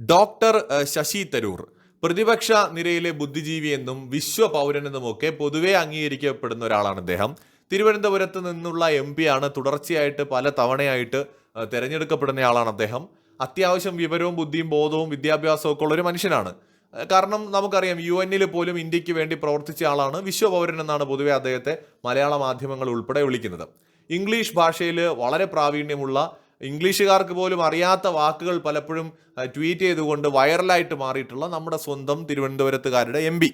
Doctor Sasi Tharoor. പ്രതിപക്ഷ നിരയിലെ ബുദ്ധിജീവി എന്നും വിശ്വ പൗരനെന്നുമൊക്കെ പൊതുവെ അംഗീകരിക്കപ്പെടുന്ന ഒരാളാണ് അദ്ദേഹം തിരുവനന്തപുരത്ത് നിന്നുള്ള എം ആണ് തുടർച്ചയായിട്ട് പല തവണയായിട്ട് തിരഞ്ഞെടുക്കപ്പെടുന്ന ആളാണ് അദ്ദേഹം. അത്യാവശ്യം വിവരവും ബുദ്ധിയും ബോധവും വിദ്യാഭ്യാസവും ഒക്കെ ഉള്ള ഒരു മനുഷ്യനാണ് കാരണം നമുക്കറിയാം യു എന്നിൽ പോലും ഇന്ത്യയ്ക്ക് വേണ്ടി പ്രവർത്തിച്ച ആളാണ് വിശ്വപൗരൻ എന്നാണ് പൊതുവെ അദ്ദേഹത്തെ മലയാള മാധ്യമങ്ങൾ ഉൾപ്പെടെ വിളിക്കുന്നത്. ഇംഗ്ലീഷ് ഭാഷയിൽ വളരെ പ്രാവീണ്യമുള്ള ഇംഗ്ലീഷുകാർക്ക് പോലും അറിയാത്ത വാക്കുകൾ പലപ്പോഴും ട്വീറ്റ് ചെയ്തുകൊണ്ട് വൈറലായിട്ട് മാറിയിട്ടുള്ള നമ്മുടെ സ്വന്തം തിരുവനന്തപുരത്തുകാരുടെ എം പി.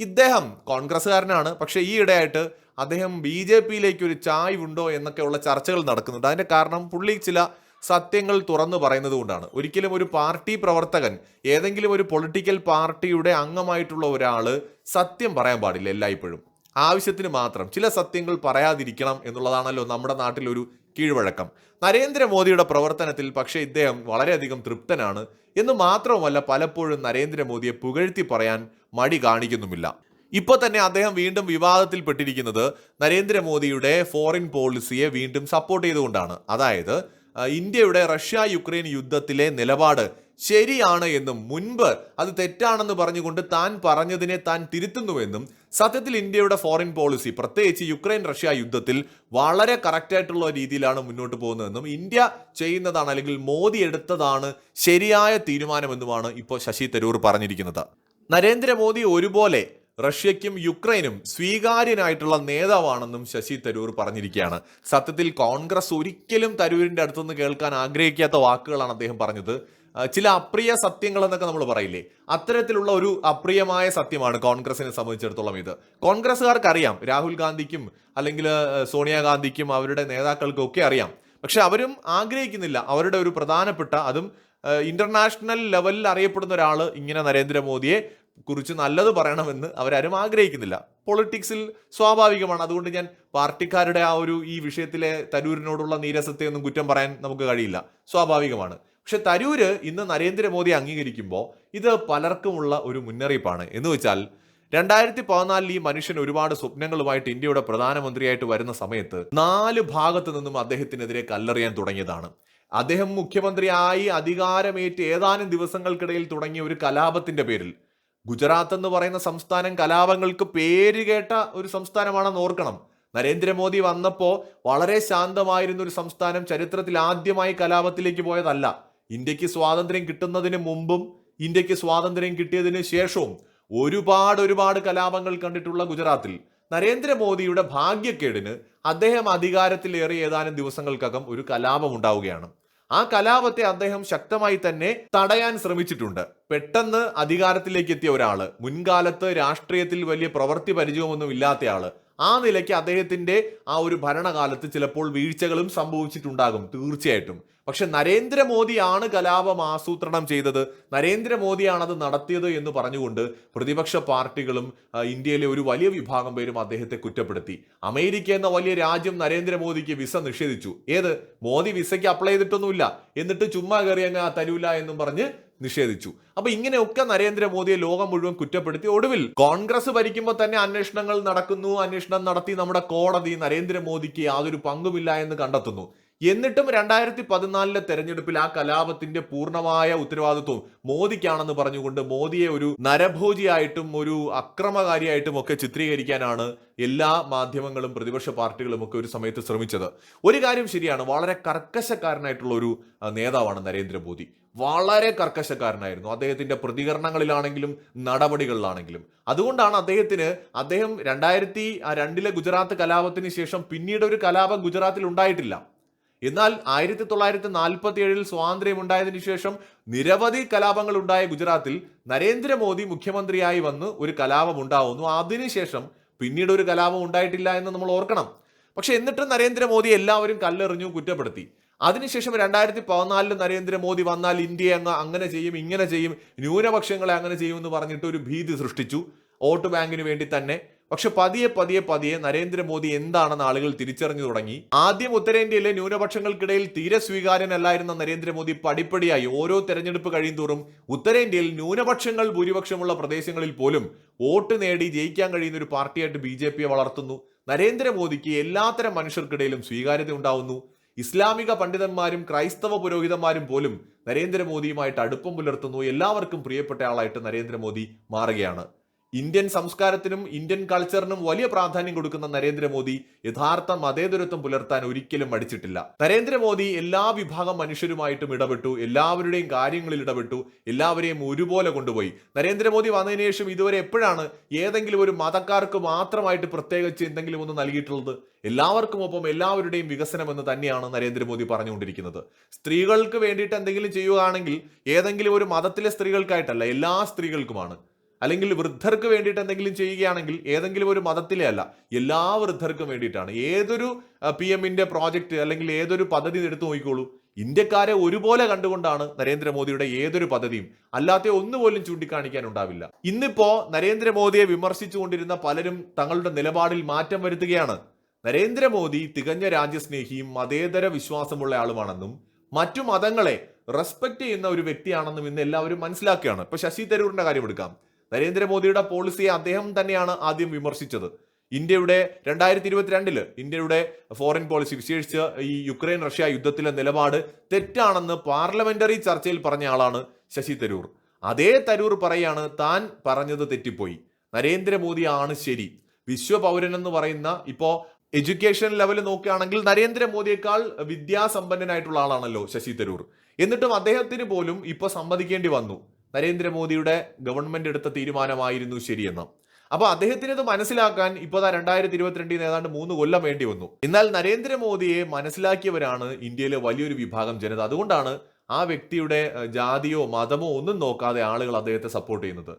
ഇദ്ദേഹം കോൺഗ്രസ്സുകാരനാണ്. പക്ഷേ ഈ ഇടയായിട്ട് അദ്ദേഹം ബി ജെ പിയിലേക്ക് ഒരു ചായ്വുണ്ടോ എന്നൊക്കെയുള്ള ചർച്ചകൾ നടക്കുന്നുണ്ട്. അതിന്റെ കാരണം പുള്ളി ചില സത്യങ്ങൾ തുറന്നു പറയുന്നത് കൊണ്ടാണ്. ഒരിക്കലും ഒരു പാർട്ടി പ്രവർത്തകൻ ഏതെങ്കിലും ഒരു പൊളിറ്റിക്കൽ പാർട്ടിയുടെ അംഗമായിട്ടുള്ള ഒരാൾ സത്യം പറയാൻ പാടില്ല എല്ലായ്പ്പോഴും. ആവശ്യത്തിന് മാത്രം. ചില സത്യങ്ങൾ പറയാതിരിക്കണം എന്നുള്ളതാണല്ലോ നമ്മുടെ നാട്ടിലൊരു കീഴ്വഴക്കം. നരേന്ദ്രമോദിയുടെ പ്രവർത്തനത്തിൽ പക്ഷേ ഇദ്ദേഹം വളരെയധികം തൃപ്തനാണ് എന്ന് മാത്രവുമല്ല പലപ്പോഴും നരേന്ദ്രമോദിയെ പുകഴ്ത്തി പറയാൻ മടി കാണിക്കുന്നുമില്ല. ഇപ്പോൾ തന്നെ അദ്ദേഹം വീണ്ടും വിവാദത്തിൽപ്പെട്ടിരിക്കുന്നത് നരേന്ദ്രമോദിയുടെ ഫോറിൻ പോളിസിയെ വീണ്ടും സപ്പോർട്ട് ചെയ്തുകൊണ്ടാണ്. അതായത് ഇന്ത്യയുടെ റഷ്യ യുക്രൈൻ യുദ്ധത്തിലെ നിലപാട് ശരിയാണ് എന്നും മുൻപ് അത് തെറ്റാണെന്ന് പറഞ്ഞുകൊണ്ട് താൻ പറഞ്ഞതിനെ താൻ തിരുത്തുന്നുവെന്നും സത്യത്തിൽ ഇന്ത്യയുടെ ഫോറിൻ പോളിസി പ്രത്യേകിച്ച് യുക്രൈൻ റഷ്യ യുദ്ധത്തിൽ വളരെ കറക്റ്റായിട്ടുള്ള രീതിയിലാണ് മുന്നോട്ട് പോകുന്നതെന്നും ഇന്ത്യ ചെയ്യുന്നതാണ് അല്ലെങ്കിൽ മോദി എടുത്തതാണ് ശരിയായ തീരുമാനമെന്നുമാണ് ഇപ്പോൾ ശശി തരൂർ പറഞ്ഞിരിക്കുന്നത്. നരേന്ദ്രമോദി ഒരുപോലെ റഷ്യയ്ക്കും യുക്രൈനും സ്വീകാര്യനായിട്ടുള്ള നേതാവാണെന്നും ശശി തരൂർ പറഞ്ഞിരിക്കുകയാണ്. സത്യത്തിൽ കോൺഗ്രസ് ഒരിക്കലും തരൂരിന്റെ അടുത്തുനിന്ന് കേൾക്കാൻ ആഗ്രഹിക്കാത്ത വാക്കുകളാണ് അദ്ദേഹം പറഞ്ഞത്. ചില അപ്രിയ സത്യങ്ങൾ എന്നൊക്കെ നമ്മൾ പറയില്ലേ? അത്തരത്തിലുള്ള ഒരു അപ്രിയമായ സത്യമാണ് കോൺഗ്രസിനെ സംബന്ധിച്ചിടത്തോളം ഇത്. കോൺഗ്രസ്സുകാർക്ക് അറിയാം രാഹുൽ ഗാന്ധിക്കും അല്ലെങ്കിൽ സോണിയാഗാന്ധിക്കും അവരുടെ നേതാക്കൾക്കും ഒക്കെ അറിയാം. പക്ഷെ അവരും ആഗ്രഹിക്കുന്നില്ല. അവരുടെ ഒരു പ്രധാനപ്പെട്ട അതും ഇന്റർനാഷണൽ ലെവലിൽ അറിയപ്പെടുന്ന ഒരാൾ ഇങ്ങനെ നരേന്ദ്രമോദിയെ കുറിച്ച് നല്ലത് പറയണമെന്ന് അവരാരും ആഗ്രഹിക്കുന്നില്ല. പൊളിറ്റിക്സിൽ സ്വാഭാവികമാണ്. അതുകൊണ്ട് ഞാൻ പാർട്ടിക്കാരുടെ ആ ഒരു ഈ വിഷയത്തിലെ തരൂരിനോടുള്ള നീരസത്തെ ഒന്നും കുറ്റം പറയാൻ നമുക്ക് കഴിയില്ല. സ്വാഭാവികമാണ്. പക്ഷെ തരൂര് ഇന്ന് നരേന്ദ്രമോദി അംഗീകരിക്കുമ്പോൾ ഇത് പലർക്കുമുള്ള ഒരു മുന്നറിയിപ്പാണ്. എന്ന് വെച്ചാൽ രണ്ടായിരത്തി പതിനാലിൽ ഈ മനുഷ്യൻ ഒരുപാട് സ്വപ്നങ്ങളുമായിട്ട് ഇന്ത്യയുടെ പ്രധാനമന്ത്രിയായിട്ട് വരുന്ന സമയത്ത് നാല് ഭാഗത്തു നിന്നും അദ്ദേഹത്തിനെതിരെ കല്ലെറിയാൻ തുടങ്ങിയതാണ്. അദ്ദേഹം മുഖ്യമന്ത്രിയായി അധികാരമേറ്റ് ഏതാനും ദിവസങ്ങൾക്കിടയിൽ തുടങ്ങിയ ഒരു കലാപത്തിന്റെ പേരിൽ ഗുജറാത്ത് എന്ന് പറയുന്ന സംസ്ഥാനം കലാപങ്ങൾക്ക് പേര് കേട്ട ഒരു സംസ്ഥാനമാണെന്ന് ഓർക്കണം. നരേന്ദ്രമോദി വന്നപ്പോൾ വളരെ ശാന്തമായിരുന്ന ഒരു സംസ്ഥാനം ചരിത്രത്തിൽ ആദ്യമായി കലാപത്തിലേക്ക് പോയതല്ല. ഇന്ത്യയ്ക്ക് സ്വാതന്ത്ര്യം കിട്ടുന്നതിന് മുമ്പും ഇന്ത്യയ്ക്ക് സ്വാതന്ത്ര്യം കിട്ടിയതിന് ശേഷവും ഒരുപാട് ഒരുപാട് കലാപങ്ങൾ കണ്ടിട്ടുള്ള ഗുജറാത്തിൽ നരേന്ദ്രമോദിയുടെ ഭാഗ്യക്കേടിന് അദ്ദേഹം അധികാരത്തിൽ അധികാരത്തിലേറി ഏതാനും ദിവസങ്ങൾക്കകം ഒരു കലാപം ഉണ്ടാവുകയാണ്. ആ കലാപത്തെ അദ്ദേഹം ശക്തമായി തന്നെ തടയാൻ ശ്രമിച്ചിട്ടുണ്ട്. പെട്ടെന്ന് അധികാരത്തിലേക്ക് എത്തിയ ഒരാൾ മുൻകാലത്ത് രാഷ്ട്രീയത്തിൽ വലിയ പ്രവൃത്തി പരിചയമൊന്നും ഇല്ലാത്തയാൾ ആ നിലയ്ക്ക് അദ്ദേഹത്തിന്റെ ആ ഒരു ഭരണകാലത്ത് ചിലപ്പോൾ വീഴ്ചകളും സംഭവിച്ചിട്ടുണ്ടാകും തീർച്ചയായിട്ടും. പക്ഷെ നരേന്ദ്രമോദിയാണ് കലാപം ആസൂത്രണം ചെയ്തത്. നരേന്ദ്രമോദിയാണത് നടത്തിയത് എന്ന് പറഞ്ഞുകൊണ്ട് പ്രതിപക്ഷ പാർട്ടികളും ഇന്ത്യയിലെ ഒരു വലിയ വിഭാഗം പേരും അദ്ദേഹത്തെ കുറ്റപ്പെടുത്തി. അമേരിക്ക എന്ന വലിയ രാജ്യം നരേന്ദ്രമോദിക്ക് വിസ നിഷേധിച്ചു. ഏത്? മോദി വിസയ്ക്ക് അപ്ലൈ ചെയ്തിട്ടൊന്നുമില്ല. എന്നിട്ട് ചുമ്മാ കയറി അങ്ങ് തരൂല എന്നും പറഞ്ഞ് നിഷേധിച്ചു. അപ്പൊ ഇങ്ങനെയൊക്കെ നരേന്ദ്രമോദിയെ ലോകം മുഴുവൻ കുറ്റപ്പെടുത്തി. ഒടുവിൽ കോൺഗ്രസ് ഭരിക്കുമ്പോൾ തന്നെ അന്വേഷണങ്ങൾ നടക്കുന്നു അന്വേഷണം നടത്തി നമ്മുടെ കോടതി നരേന്ദ്രമോദിക്ക് യാതൊരു പങ്കുമില്ല എന്ന് കണ്ടെത്തുന്നു. എന്നിട്ടും രണ്ടായിരത്തി പതിനാലിലെ തെരഞ്ഞെടുപ്പിൽ ആ കലാപത്തിന്റെ പൂർണമായ ഉത്തരവാദിത്വം മോദിക്കാണെന്ന് പറഞ്ഞുകൊണ്ട് മോദിയെ ഒരു നരഭോജിയായിട്ടും ഒരു അക്രമകാരിയായിട്ടും ഒക്കെ ചിത്രീകരിക്കാനാണ് എല്ലാ മാധ്യമങ്ങളും പ്രതിപക്ഷ പാർട്ടികളും ഒക്കെ ഒരു സമയത്ത് ശ്രമിച്ചത്. ഒരു കാര്യം ശരിയാണ് വളരെ കർക്കശക്കാരനായിട്ടുള്ള ഒരു നേതാവാണ് നരേന്ദ്രമോദി. വളരെ കർക്കശക്കാരനായിരുന്നു. അദ്ദേഹത്തിന്റെ പ്രതികരണങ്ങളിലാണെങ്കിലും നടപടികളിലാണെങ്കിലും. അതുകൊണ്ടാണ് അദ്ദേഹത്തിന് അദ്ദേഹം രണ്ടായിരത്തി രണ്ടിലെ ഗുജറാത്ത് കലാപത്തിന് ശേഷം പിന്നീട് ഒരു കലാപം ഗുജറാത്തിൽ ഉണ്ടായിട്ടില്ല. എന്നാൽ ആയിരത്തി തൊള്ളായിരത്തി നാൽപ്പത്തി ഏഴിൽ സ്വാതന്ത്ര്യം ഉണ്ടായതിനു ശേഷം നിരവധി കലാപങ്ങൾ ഉണ്ടായ ഗുജറാത്തിൽ നരേന്ദ്രമോദി മുഖ്യമന്ത്രിയായി വന്ന് ഒരു കലാപം ഉണ്ടാവുന്നു. അതിനുശേഷം പിന്നീട് ഒരു കലാപം ഉണ്ടായിട്ടില്ല എന്ന് നമ്മൾ ഓർക്കണം. പക്ഷെ എന്നിട്ടും നരേന്ദ്രമോദി എല്ലാവരും കല്ലെറിഞ്ഞു കുറ്റപ്പെടുത്തി. അതിനുശേഷം രണ്ടായിരത്തി പതിനാലിൽ നരേന്ദ്രമോദി വന്നാൽ ഇന്ത്യയെ അങ്ങ് അങ്ങനെ ചെയ്യും ഇങ്ങനെ ചെയ്യും ന്യൂനപക്ഷങ്ങളെ അങ്ങനെ ചെയ്യും എന്ന് പറഞ്ഞിട്ട് ഒരു ഭീതി സൃഷ്ടിച്ചു. വോട്ട് ബാങ്കിന് വേണ്ടി തന്നെ പക്ഷെ പതിയെ പതിയെ പതിയെ നരേന്ദ്രമോദി എന്താണെന്ന് ആളുകൾ തിരിച്ചറിഞ്ഞു തുടങ്ങി. ആദ്യം ഉത്തരേന്ത്യയിലെ ന്യൂനപക്ഷങ്ങൾക്കിടയിൽ തീരെ സ്വീകാര്യനല്ലായിരുന്ന നരേന്ദ്രമോദി പടിപ്പടിയായി ഓരോ തെരഞ്ഞെടുപ്പ് കഴിയുന്തോറും ഉത്തരേന്ത്യയിൽ ന്യൂനപക്ഷങ്ങൾ ഭൂരിപക്ഷമുള്ള പ്രദേശങ്ങളിൽ പോലും വോട്ട് നേടി ജയിക്കാൻ കഴിയുന്ന ഒരു പാർട്ടിയായിട്ട് ബി ജെ പിയെ വളർത്തുന്നു. നരേന്ദ്രമോദിക്ക് എല്ലാത്തരം മനുഷ്യർക്കിടയിലും സ്വീകാര്യത ഉണ്ടാവുന്നു. ഇസ്ലാമിക പണ്ഡിതന്മാരും ക്രൈസ്തവ പുരോഹിതന്മാരും പോലും നരേന്ദ്രമോദിയുമായിട്ട് അടുപ്പം പുലർത്തുന്നു. എല്ലാവർക്കും പ്രിയപ്പെട്ട ആളായിട്ട് നരേന്ദ്രമോദി മാറുകയാണ്. ഇന്ത്യൻ സംസ്കാരത്തിനും ഇന്ത്യൻ കൾച്ചറിനും വലിയ പ്രാധാന്യം കൊടുക്കുന്ന നരേന്ദ്രമോദി യഥാർത്ഥ മതേതരത്വം പുലർത്താൻ ഒരിക്കലും മടിച്ചിട്ടില്ല. നരേന്ദ്രമോദി എല്ലാ വിഭാഗം മനുഷ്യരുമായിട്ടും ഇടപെട്ടു എല്ലാവരുടെയും കാര്യങ്ങളിൽ ഇടപെട്ടു എല്ലാവരെയും ഒരുപോലെ കൊണ്ടുപോയി. നരേന്ദ്രമോദി വന്നതിന് ശേഷം ഇതുവരെ എപ്പോഴാണ് ഏതെങ്കിലും ഒരു മതക്കാർക്ക് മാത്രമായിട്ട് പ്രത്യേകിച്ച് എന്തെങ്കിലും ഒന്ന് നൽകിയിട്ടുള്ളത്? എല്ലാവർക്കും ഒപ്പം എല്ലാവരുടെയും വികസനം എന്ന് തന്നെയാണ് നരേന്ദ്രമോദി പറഞ്ഞുകൊണ്ടിരിക്കുന്നത്. സ്ത്രീകൾക്ക് വേണ്ടിയിട്ട് എന്തെങ്കിലും ചെയ്യുകയാണെങ്കിൽ ഏതെങ്കിലും ഒരു മതത്തിലെ സ്ത്രീകൾക്കായിട്ടല്ല എല്ലാ സ്ത്രീകൾക്കുമാണ്. അല്ലെങ്കിൽ വൃദ്ധർക്ക് വേണ്ടിയിട്ട് എന്തെങ്കിലും ചെയ്യുകയാണെങ്കിൽ ഏതെങ്കിലും ഒരു മതത്തിലെ അല്ല എല്ലാ വൃദ്ധർക്കും വേണ്ടിയിട്ടാണ്. ഏതൊരു പി എമ്മിന്റെ പ്രോജക്റ്റ് അല്ലെങ്കിൽ ഏതൊരു പദ്ധതി എടുത്തു നോക്കിക്കോളൂ. ഇന്ത്യക്കാരെ ഒരുപോലെ കണ്ടുകൊണ്ടാണ് നരേന്ദ്രമോദിയുടെ ഏതൊരു പദ്ധതിയും. അല്ലാത്ത ഒന്നുപോലും ചൂണ്ടിക്കാണിക്കാൻ ഉണ്ടാവില്ല ഇന്നിപ്പോ നരേന്ദ്രമോദിയെ വിമർശിച്ചുകൊണ്ടിരുന്ന പലരും തങ്ങളുടെ നിലപാടിൽ മാറ്റം വരുത്തുകയാണ്. നരേന്ദ്രമോദി തികഞ്ഞ രാജ്യസ്നേഹിയും മതേതര വിശ്വാസമുള്ള ആളുമാണെന്നും മറ്റു മതങ്ങളെ റെസ്പെക്ട് ചെയ്യുന്ന ഒരു വ്യക്തിയാണെന്നും ഇന്ന് എല്ലാവരും മനസ്സിലാക്കുകയാണ്. ഇപ്പൊ ശശി തരൂരിന്റെ കാര്യം എടുക്കാം. നരേന്ദ്രമോദിയുടെ പോളിസിയെ അദ്ദേഹം തന്നെയാണ് ആദ്യം വിമർശിച്ചത്. ഇന്ത്യയുടെ രണ്ടായിരത്തി ഇരുപത്തിരണ്ടിൽ ഇന്ത്യയുടെ ഫോറിൻ പോളിസി വിശേഷിച്ച് ഈ യുക്രൈൻ റഷ്യ യുദ്ധത്തിലെ നിലപാട് തെറ്റാണെന്ന് പാർലമെന്ററി ചർച്ചയിൽ പറഞ്ഞ ആളാണ് ശശി തരൂർ. അതേ തരൂർ പറയാണ് താൻ പറഞ്ഞത് തെറ്റിപ്പോയി. നരേന്ദ്രമോദി ആണ് ശരി. വിശ്വപൗരൻ എന്ന് പറയുന്ന ഇപ്പോ എഡ്യൂക്കേഷൻ ലെവൽ നോക്കുകയാണെങ്കിൽ നരേന്ദ്രമോദിയേക്കാൾ വിദ്യാസമ്പന്നനായിട്ടുള്ള ആളാണല്ലോ ശശി തരൂർ. എന്നിട്ടും അദ്ദേഹത്തിന് പോലും ഇപ്പൊ സമ്മതിക്കേണ്ടി വന്നു. നരേന്ദ്രമോദിയുടെ ഗവൺമെന്റ് എടുത്ത തീരുമാനമായിരുന്നു ശരിയെന്ന്. അപ്പൊ അദ്ദേഹത്തിന് ഇത് മനസ്സിലാക്കാൻ ഇപ്പൊ രണ്ടായിരത്തി ഇരുപത്തിരണ്ടിൽ ഏതാണ്ട് മൂന്ന് കൊല്ലം വേണ്ടി വന്നു. എന്നാൽ നരേന്ദ്രമോദിയെ മനസ്സിലാക്കിയവരാണ് ഇന്ത്യയിലെ വലിയൊരു വിഭാഗം ജനത. അതുകൊണ്ടാണ് ആ വ്യക്തിയുടെ ജാതിയോ മതമോ ഒന്നും നോക്കാതെ ആളുകൾ അദ്ദേഹത്തെ സപ്പോർട്ട് ചെയ്യുന്നത്.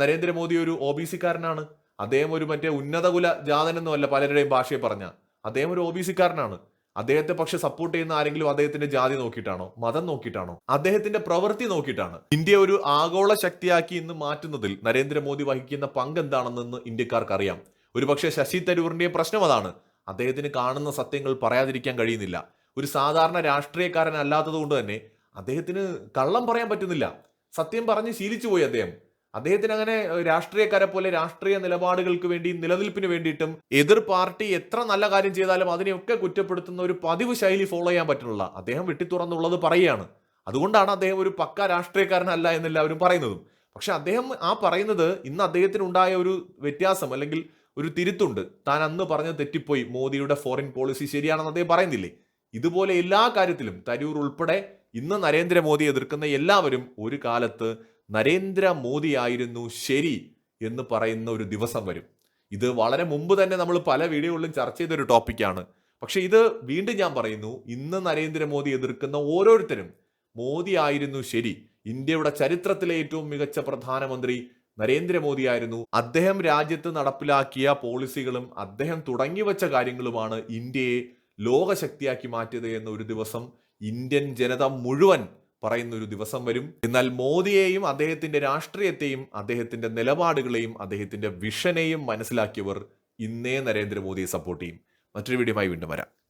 നരേന്ദ്രമോദി ഒരു ഒ ബി സിക്കാരനാണ് അദ്ദേഹം ഒരു മറ്റേ ഉന്നതകുല ജാതനൊന്നുമല്ല പലരുടെയും ഭാഷയെ പറഞ്ഞ. അദ്ദേഹം ഒരു ഒ ബി സിക്കാരനാണ് അദ്ദേഹത്തെ പക്ഷെ സപ്പോർട്ട് ചെയ്യുന്ന ആരെങ്കിലും അദ്ദേഹത്തിന്റെ ജാതി നോക്കിയിട്ടാണോ? മതം നോക്കിയിട്ടാണോ? അദ്ദേഹത്തിന്റെ പ്രവൃത്തി നോക്കിയിട്ടാണ്. ഇന്ത്യ ഒരു ആഗോള ശക്തിയാക്കി ഇന്ന് മാറ്റുന്നതിൽ നരേന്ദ്രമോദി വഹിക്കുന്ന പങ്ക് എന്താണെന്ന് ഇന്ത്യക്കാർക്ക് അറിയാം ഒരുപക്ഷെ ശശി തരൂറിന്റെ പ്രശ്നം അതാണ്. അദ്ദേഹത്തിന് കാണുന്ന സത്യങ്ങൾ പറയാതിരിക്കാൻ കഴിയുന്നില്ല. ഒരു സാധാരണ രാഷ്ട്രീയക്കാരൻ അല്ലാത്തത് കൊണ്ട് തന്നെ അദ്ദേഹത്തിന് കള്ളം പറയാൻ പറ്റുന്നില്ല. സത്യം പറഞ്ഞ് ശീലിച്ചു പോയി അദ്ദേഹം. അദ്ദേഹത്തിന് അങ്ങനെ രാഷ്ട്രീയക്കാരെ പോലെ രാഷ്ട്രീയ നിലപാടുകൾക്ക് വേണ്ടി നിലനിൽപ്പിന് വേണ്ടിയിട്ടും എതിർ പാർട്ടി എത്ര നല്ല കാര്യം ചെയ്താലും അതിനെയൊക്കെ കുറ്റപ്പെടുത്തുന്ന ഒരു പതിവ് ശൈലി ഫോളോ ചെയ്യാൻ പറ്റുള്ള അദ്ദേഹം വെട്ടിത്തുറന്നുള്ളത് പറയുകയാണ്. അതുകൊണ്ടാണ് അദ്ദേഹം ഒരു പക്ക രാഷ്ട്രീയക്കാരനല്ല എന്നെല്ലാവരും പറയുന്നതും. പക്ഷെ അദ്ദേഹം ആ പറയുന്നത് ഇന്ന് അദ്ദേഹത്തിന് ഉണ്ടായ ഒരു വ്യത്യാസം അല്ലെങ്കിൽ ഒരു തിരുത്തുണ്ട്. താൻ അന്ന് പറഞ്ഞത് തെറ്റിപ്പോയി. മോദിയുടെ ഫോറിൻ പോളിസി ശരിയാണെന്ന് അദ്ദേഹം പറയുന്നില്ലേ? ഇതുപോലെ എല്ലാ കാര്യത്തിലും തരൂർ ഉൾപ്പെടെ ഇന്ന് നരേന്ദ്രമോദി എതിർക്കുന്ന എല്ലാവരും ഒരു കാലത്ത് നരേന്ദ്രമോദിയായിരുന്നു ശരി എന്ന് പറയുന്ന ഒരു ദിവസം വരും. ഇത് വളരെ മുമ്പ് തന്നെ നമ്മൾ പല വീഡിയോകളിലും ചർച്ച ചെയ്തൊരു ടോപ്പിക്കാണ്. പക്ഷെ ഇത് വീണ്ടും ഞാൻ പറയുന്നു ഇന്ന് നരേന്ദ്രമോദി എതിർക്കുന്ന ഓരോരുത്തരും മോദി ആയിരുന്നു ശരി ഇന്ത്യയുടെ ചരിത്രത്തിലെ ഏറ്റവും മികച്ച പ്രധാനമന്ത്രി നരേന്ദ്രമോദിയായിരുന്നു അദ്ദേഹം രാജ്യത്ത് നടപ്പിലാക്കിയ പോളിസികളും അദ്ദേഹം തുടങ്ങിവെച്ച കാര്യങ്ങളുമാണ് ഇന്ത്യയെ ലോകശക്തിയാക്കി മാറ്റിയത് എന്ന ഒരു ദിവസം ഇന്ത്യൻ ജനത മുഴുവൻ പറയുന്ന ഒരു ദിവസം വരും. എന്നാൽ മോദിയെയും അദ്ദേഹത്തിന്റെ രാഷ്ട്രീയത്തെയും അദ്ദേഹത്തിന്റെ നിലപാടുകളെയും അദ്ദേഹത്തിന്റെ വിഷനെയും മനസ്സിലാക്കിയവർ ഇന്നേ നരേന്ദ്രമോദിയെ സപ്പോർട്ട് ചെയ്യും. മറ്റൊരു വീഡിയോ വീണ്ടും വരാം.